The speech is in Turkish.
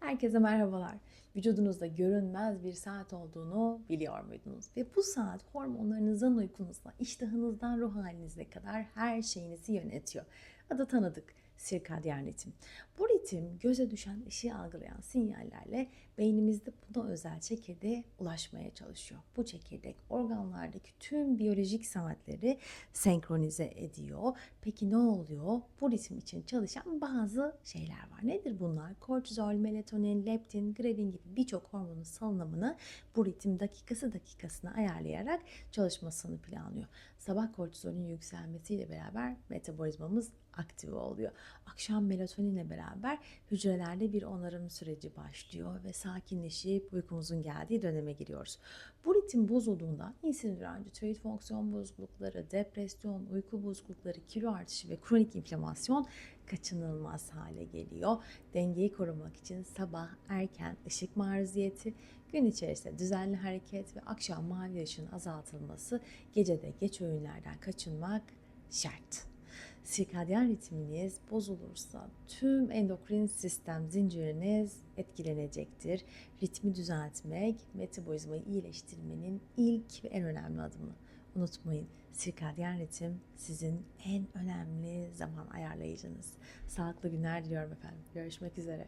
Herkese merhabalar. Vücudunuzda görünmez bir saat olduğunu biliyor muydunuz? Ve bu saat hormonlarınızdan uykunuzla, iştahınızdan ruh halinize kadar her şeyinizi yönetiyor. Adı tanıdık, sirkadyen ritim. Bu ritim göze düşen ışığı algılayan sinyallerle beynimizde buna özel çekirdeğe ulaşmaya çalışıyor. Bu çekirdek organlardaki tüm biyolojik saatleri senkronize ediyor. Peki ne oluyor? Bu ritim için çalışan bazı şeyler var. Nedir bunlar? Kortizol, melatonin, leptin, grelin gibi birçok hormonun salınımını bu ritim dakikası dakikasına ayarlayarak çalışmasını planlıyor. Sabah kortizolün yükselmesiyle beraber metabolizmamız aktive oluyor. Akşam melatoninle beraber hücrelerde bir onarım süreci başlıyor ve sakinleşip uykumuzun geldiği döneme giriyoruz. Bu ritim bozulduğunda insülin direnci, fonksiyon bozuklukları, depresyon, uyku bozuklukları, kilo artışı ve kronik inflamasyon kaçınılmaz hale geliyor. Dengeyi korumak için sabah erken ışık maruziyeti, gün içerisinde düzenli hareket ve akşam mavi ışığın azaltılması, gecede geç öğünlerden kaçınmak şart. Sirkadyen ritminiz bozulursa tüm endokrin sistem zinciriniz etkilenecektir. Ritmi düzeltmek, metabolizmayı iyileştirmenin ilk ve en önemli adımı. Unutmayın, sirkadyen ritim sizin en önemli zaman ayarlayıcınız. Sağlıklı günler diliyorum efendim. Görüşmek üzere.